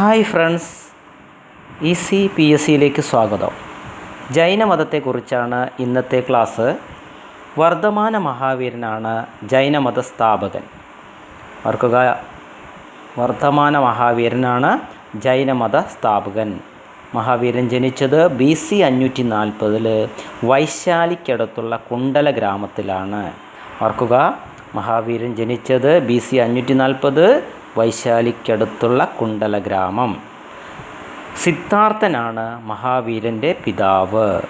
Hi friends E C P S സിയിലേക്ക് സ്വാഗതം. ജൈനമതത്തെക്കുറിച്ചാണ് ഇന്നത്തെ ക്ലാസ്. വർദ്ധമാന മഹാവീരനാണ് ജൈനമത സ്ഥാപകൻ ഓർക്കുക വർദ്ധമാന മഹാവീരനാണ് ജൈനമത സ്ഥാപകൻ മഹാവീരൻ ജനിച്ചത് ബി സി അഞ്ഞൂറ്റി നാൽപ്പതിൽ വൈശാലിക്കടുത്തുള്ള കുണ്ടല ഗ്രാമത്തിലാണ്. ഓർക്കുക മഹാവീരൻ ജനിച്ചത് ബി സി അഞ്ഞൂറ്റി നാൽപ്പത് വൈശാലിക്കടുത്തുള്ള കുണ്ടല ഗ്രാമം. സിദ്ധാർത്ഥനാണ് മഹാവീരന്റെ പിതാവ്.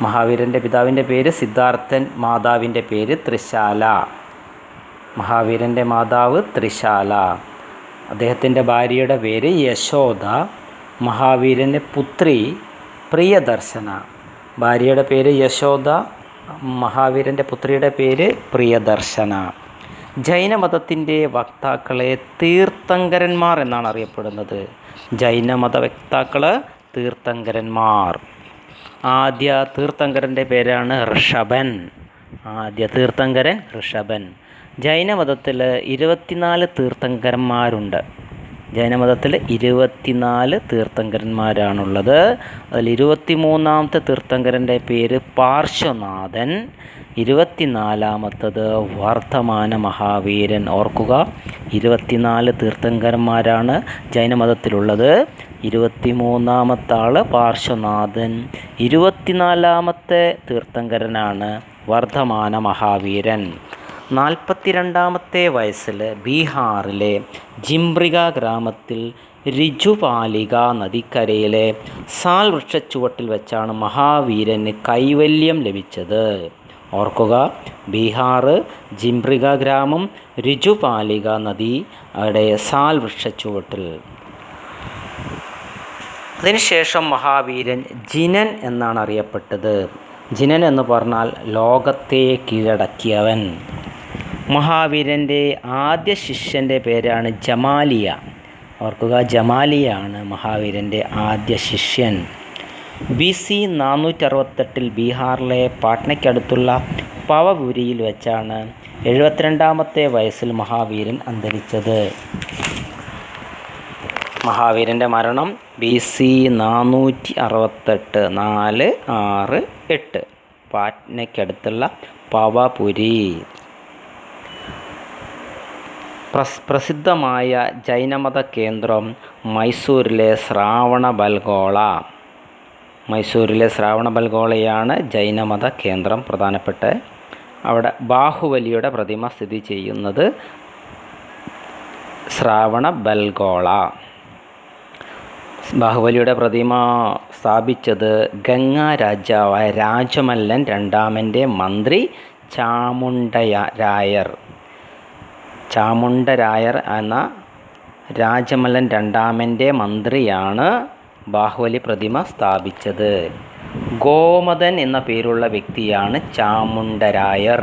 മഹാവീരന്റെ പിതാവിന്റെ പേര് സിദ്ധാർത്ഥൻ മാതാവിന്റെ പേര് ത്രിശാല. മഹാവീരന്റെ മാതാവ് ത്രിശാല. അദ്ദേഹത്തിന്റെ ഭാര്യയുടെ പേര് യശോദ. മഹാവീരന്റെ പുത്രി പ്രിയദർശന. ഭാര്യയുടെ പേര് യശോദ മഹാവീരന്റെ പുത്രിയുടെ പേര് പ്രിയദർശന. ജൈനമതത്തിന്റെ വക്താക്കളെ തീർത്ഥങ്കരന്മാർ എന്നാണ് അറിയപ്പെടുന്നത്. ജൈനമത വക്താക്കൾ തീർത്ഥങ്കരന്മാർ. ആദ്യ തീർത്ഥങ്കരന്റെ പേരാണ് ഋഷഭൻ. ആദ്യ തീർത്ഥങ്കരൻ ഋഷഭൻ. ജൈനമതത്തിൽ ഇരുപത്തിനാല് തീർത്ഥങ്കരന്മാരുണ്ട്. ജൈനമതത്തിൽ ഇരുപത്തിനാല് തീർത്ഥങ്കരന്മാരാണുള്ളത്. അതിൽ ഇരുപത്തി മൂന്നാമത്തെ തീർത്ഥങ്കരന്റെ പേര് പാർശ്വനാഥൻ. ഇരുപത്തിനാലാമത്തത് വർദ്ധമാന മഹാവീരൻ. ഓർക്കുക ഇരുപത്തിനാല് തീർത്ഥങ്കരന്മാരാണ് ജൈനമതത്തിലുള്ളത്. ഇരുപത്തി മൂന്നാമത്തെ ആൾ പാർശ്വനാഥൻ. ഇരുപത്തിനാലാമത്തെ തീർത്ഥങ്കരനാണ് വർദ്ധമാന മഹാവീരൻ. നാൽപ്പത്തിരണ്ടാമത്തെ വയസ്സിൽ ബീഹാറിലെ ജിംബ്രിക ഗ്രാമത്തിൽ രിജുപാലിക നദിക്കരയിലെ സാൽ വൃക്ഷച്ചുവട്ടിൽ വെച്ചാണ് മഹാവീരന് കൈവല്യം ലഭിച്ചത്. ഓർക്കുക ബീഹാർ ജിംബ്രിക ഗ്രാമം രിജുപാലിക നദി അവിടെ സാൽ വൃക്ഷച്ചുവട്ടിൽ. അതിനുശേഷം മഹാവീരൻ ജിനൻ എന്നാണ് അറിയപ്പെട്ടത്. ജിനൻ എന്ന് പറഞ്ഞാൽ ലോകത്തെ കീഴടക്കിയവൻ. മഹാവീരന്റെ ആദ്യ ശിഷ്യന്റെ പേരാണ് ജമാലിയ. ഓർക്കുക ജമാലിയാണ് മഹാവീരന്റെ ആദ്യ ശിഷ്യൻ. ബി സി നാനൂറ്റി അറുപത്തെട്ടിൽ ബീഹാറിലെ പാട്നയ്ക്കടുത്തുള്ള പവപുരിയിൽ വെച്ചാണ് എഴുപത്തിരണ്ടാമത്തെ വയസ്സിൽ മഹാവീരൻ അന്തരിച്ചത്. മഹാവീരന്റെ മരണം ബി സി നാനൂറ്റി അറുപത്തെട്ട് നാല് ആറ് എട്ട് പാറ്റ്നയ്ക്കടുത്തുള്ള പവപുരി. പ്രസിദ്ധമായ ജൈനമത കേന്ദ്രം മൈസൂരിലെ ശ്രാവണ ബൽഗോള. മൈസൂരിലെ ശ്രാവണ ബൽഗോളയാണ് ജൈനമത കേന്ദ്രം പ്രധാനപ്പെട്ട. അവിടെ ബാഹുബലിയുടെ പ്രതിമ സ്ഥിതി ചെയ്യുന്നത് ശ്രാവണ ബൽഗോള. ബാഹുബലിയുടെ പ്രതിമ സ്ഥാപിച്ചത് ഗംഗാ രാജാവായ രാജമല്ലൻ രണ്ടാമന്റെ മന്ത്രി ചാമുണ്ടരായർ ചാമുണ്ടരായർ എന്ന രാജമല്ലൻ രണ്ടാമന്റെ മന്ത്രിയാണ് ബാഹുബലി പ്രതിമ സ്ഥാപിച്ചത്. ഗോമതൻ എന്ന പേരുള്ള വ്യക്തിയാണ് ചാമുണ്ടരായർ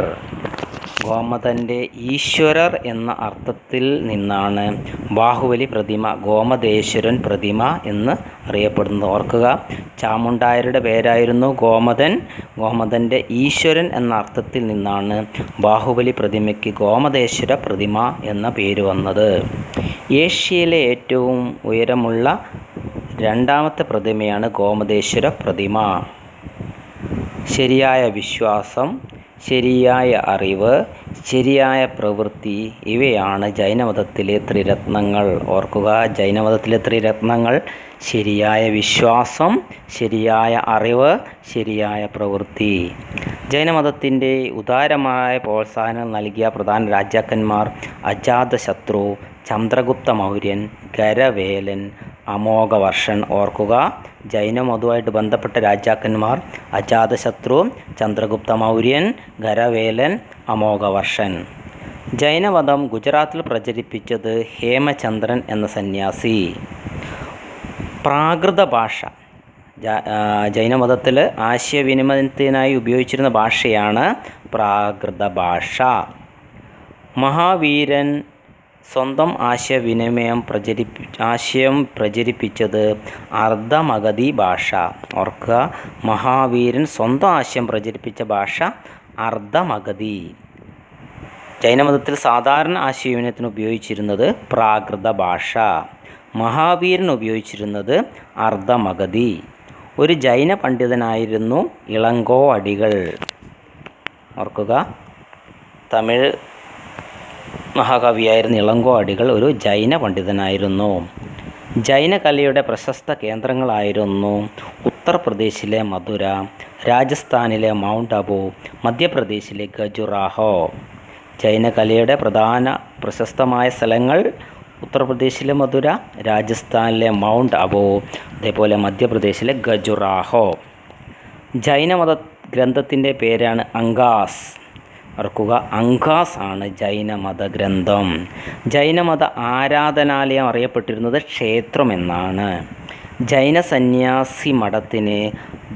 ഗോമതന്റെ ഈശ്വരർ എന്ന അർത്ഥത്തിൽ നിന്നാണ് ബാഹുബലി പ്രതിമ ഗോമതേശ്വരൻ പ്രതിമ എന്ന് അറിയപ്പെടുന്നത്. ഓർക്കുക ചാമുണ്ടായരുടെ പേരായിരുന്നു ഗോമതൻ. ഗോമതന്റെ ഈശ്വരൻ എന്ന അർത്ഥത്തിൽ നിന്നാണ് ബാഹുബലി പ്രതിമയ്ക്ക് ഗോമതേശ്വര പ്രതിമ എന്ന പേര് വന്നത്. ഏഷ്യയിലെ ഏറ്റവും ഉയരമുള്ള രണ്ടാമത്തെ പ്രതിമയാണ് ഗോമതേശ്വര പ്രതിമ. ശരിയായ വിശ്വാസം ശരിയായ അറിവ് ശരിയായ പ്രവൃത്തി ഇവയാണ് ജൈനമതത്തിലെ ത്രിരത്നങ്ങൾ. ഓർക്കുക ജൈനമതത്തിലെ ത്രിരത്നങ്ങൾ ശരിയായ വിശ്വാസം ശരിയായ അറിവ് ശരിയായ പ്രവൃത്തി. ജൈനമതത്തിന്റെ ഉദാരമായ പ്രോത്സാഹനം നൽകിയ പ്രധാന രാജാക്കന്മാർ അജാതശത്രു ചന്ദ്രഗുപ്ത മൗര്യൻ ഗരവേലൻ അമോഘവർഷൻ ഓർക്കുക. ജൈനമതവുമായിട്ട് ബന്ധപ്പെട്ട രാജാക്കന്മാർ അജാതശത്രു ചന്ദ്രഗുപ്ത മൗര്യൻ ഖരവേലൻ അമോഘവർഷൻ. ജൈനമതം ഗുജറാത്തിൽ പ്രചരിപ്പിച്ചത് ഹേമചന്ദ്രൻ എന്ന സന്യാസി. പ്രാകൃത ഭാഷ. ജൈനമതത്തിൽ ആശയവിനിമയത്തിനായി ഉപയോഗിച്ചിരുന്ന ഭാഷയാണ് പ്രാകൃത ഭാഷ. മഹാവീരൻ സ്വന്തം ആശയവിനിമയം പ്രചരിപ്പി ആശയം പ്രചരിപ്പിച്ചത് അർദ്ധമഗധി ഭാഷ. ഓർക്കുക മഹാവീരൻ സ്വന്തം ആശയം പ്രചരിപ്പിച്ച ഭാഷ അർദ്ധമഗധി. ജൈനമതത്തിൽ സാധാരണ ആശയവിനിമയത്തിന് ഉപയോഗിച്ചിരുന്നത് പ്രാകൃത ഭാഷ. മഹാവീരൻ ഉപയോഗിച്ചിരുന്നത് അർദ്ധമഗതി ഒരു ജൈന പണ്ഡിതനായിരുന്നു ഇളങ്കോ അടികൾ. ഓർക്കുക തമിഴ് മഹാകവിയായിരുന്ന ഇളങ്കോ അടികൾ ഒരു ജൈന പണ്ഡിതനായിരുന്നു. ജൈന കലയുടെ പ്രശസ്ത കേന്ദ്രങ്ങളായിരുന്നു ഉത്തർപ്രദേശിലെ മധുര രാജസ്ഥാനിലെ മൗണ്ട് അബു മധ്യപ്രദേശിലെ ഖജുറാഹോ ജൈന കലയുടെ പ്രധാന പ്രശസ്തമായ സ്ഥലങ്ങൾ ഉത്തർപ്രദേശിലെ മധുര രാജസ്ഥാനിലെ മൗണ്ട് അബു അതേപോലെ മധ്യപ്രദേശിലെ ഖജുറാഹോ ജൈനമത ഗ്രന്ഥത്തിന്റെ പേരാണ് അങ്കാസ്. ഓർക്കുക അങ്കാസ് ആണ് ജൈനമത ഗ്രന്ഥം. ജൈനമത ആരാധനാലയം അറിയപ്പെട്ടിരുന്നത് ക്ഷേത്രം എന്നാണ്. ജൈന സന്യാസി മഠത്തിന്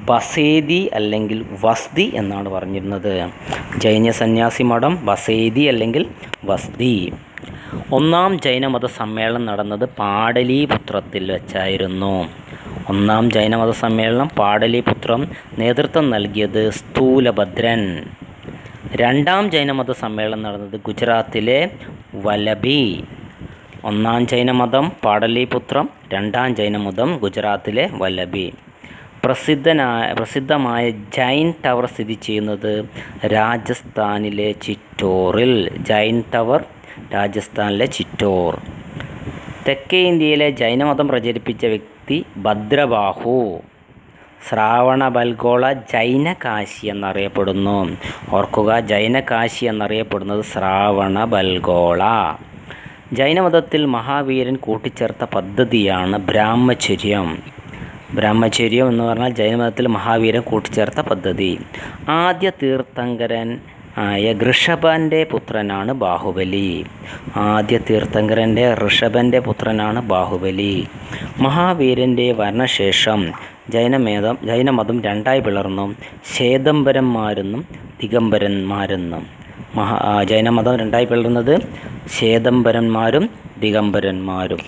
ബസേദി അല്ലെങ്കിൽ വസ്തി എന്നാണ് പറഞ്ഞിരുന്നത്. ജൈന സന്യാസി മഠം ബസേദി അല്ലെങ്കിൽ വസ്തി ഒന്നാം ജൈനമത സമ്മേളനം നടന്നത് പാടലീപുത്രത്തിൽ വെച്ചായിരുന്നു. ഒന്നാം ജൈനമത സമ്മേളനം പാടലീപുത്രം നേതൃത്വം നൽകിയത് സ്ഥൂലഭദ്രൻ. രണ്ടാം ജൈനമത സമ്മേളനം നടന്നത് ഗുജറാത്തിലെ വലബി ഒന്നാം ജൈനമതം പാടലിപുത്രം രണ്ടാം ജൈനമതം ഗുജറാത്തിലെ വല്ലഭി. പ്രസിദ്ധനായ പ്രസിദ്ധമായ ജൈൻ ടവർ സ്ഥിതി ചെയ്യുന്നത് രാജസ്ഥാനിലെ ചിറ്റോറിൽ. ജൈൻ ടവർ രാജസ്ഥാനിലെ ചിറ്റോർ. തെക്കേ ഇന്ത്യയിലെ ജൈനമതം പ്രചരിപ്പിച്ച വ്യക്തി ഭദ്രബാഹു. ശ്രാവണബൽഗോള ജൈനകാശി എന്നറിയപ്പെടുന്നു. ഓർക്കുക ജൈനകാശി എന്നറിയപ്പെടുന്നത് ശ്രാവണബൽഗോള. ജൈനമതത്തിൽ മഹാവീരൻ കൂട്ടിച്ചേർത്ത പദ്ധതിയാണ് ബ്രാഹ്മചര്യം. ബ്രഹ്മചര്യം എന്ന് പറഞ്ഞാൽ ജൈനമതത്തിൽ മഹാവീരൻ കൂട്ടിച്ചേർത്ത പദ്ധതി. ആദ്യ തീർത്ഥങ്കരൻ ആയ ഋഷഭന്റെ പുത്രനാണ് ബാഹുബലി. ആദ്യ തീർത്ഥങ്കരന്റെ ഋഷഭന്റെ പുത്രനാണ് ബാഹുബലി. മഹാവീരന്റെ വരണശേഷം ജൈനമേതം ജൈനമതം രണ്ടായി പിളർന്നു ശ്വേതംബരന്മാരെന്നും ദിഗംബരന്മാരെന്നും. മഹാ ജൈനമതം രണ്ടായി പിളർന്നത് ശ്വേതംബരന്മാരും ദിഗംബരന്മാരും.